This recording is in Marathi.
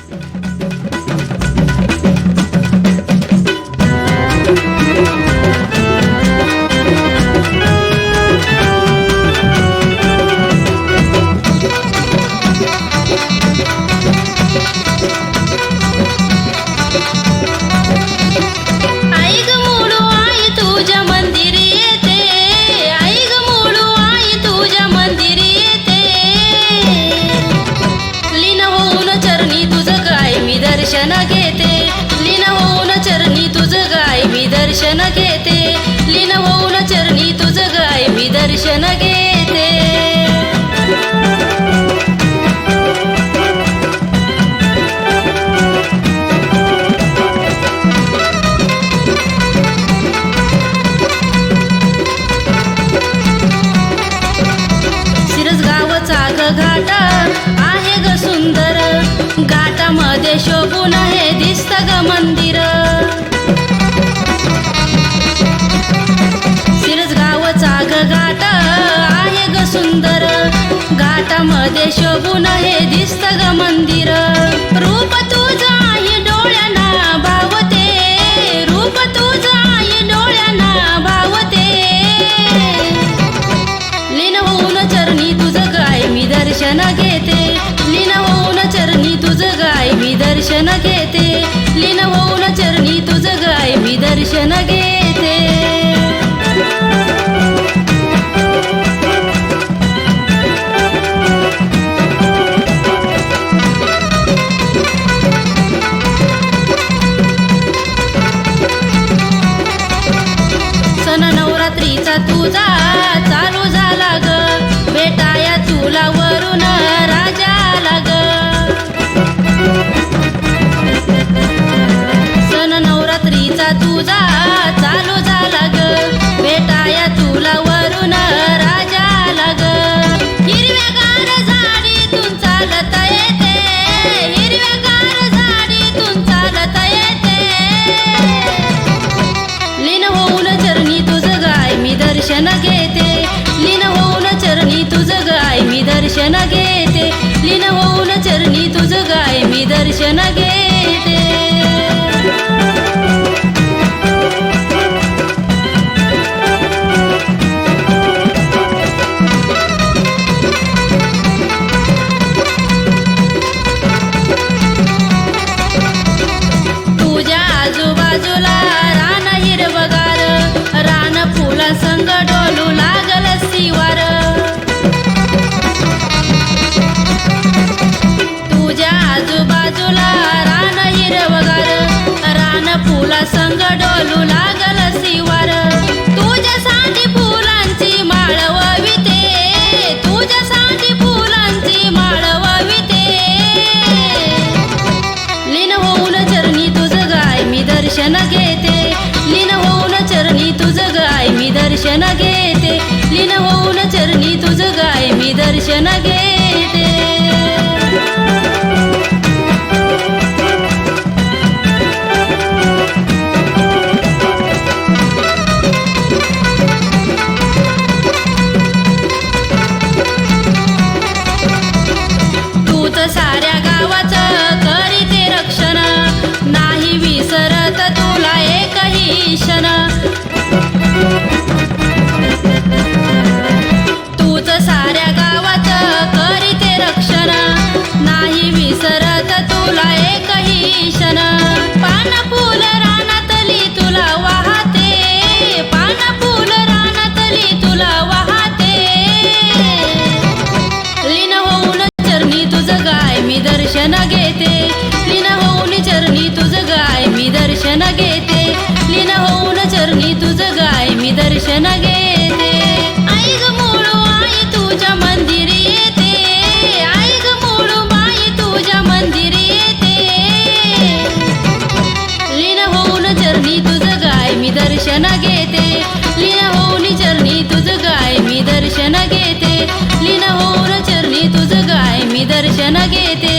आई दर्शन घेते. लीन होऊन चरणी तुझं गाय मी दर्शन घेते. शिरस गावचा ग आहे ग सुंदर. घाटामध्ये शोभून आहे दिसत ग मंदिर. घाटामध्ये शोभून हे दिसत ग मंदिर. रूप तुझं आई डोळ्यांना भावते. रूप तुझं आई डोळ्यांना भावते. लीन होऊन चरणी तुझं गाय मी दर्शन घेते. लीन होऊन चरणी तुझं गाय मी दर्शन घेते. रात्रीचा तुझा चालू झाला ग. बेटाया तुला वरून दर्शन घेते. लीन होऊन चरणी तुझ गाय मी दर्शन घे संग लागल शिवार. तुझ्या सांडी फुलांची माळ वविते. तुझ्या सांडी फुलांची माळ वविते. लीन होऊन चरणी तुझं गाय मी दर्शन घेते. लीन होऊन चरणी तुझं गाय मी दर्शन घेते. लीन होऊन चरणी तुझं गाय मी दर्शन घे विसरत एकही क्षण. पान ಚೆನ್ನಾಗೈತೆ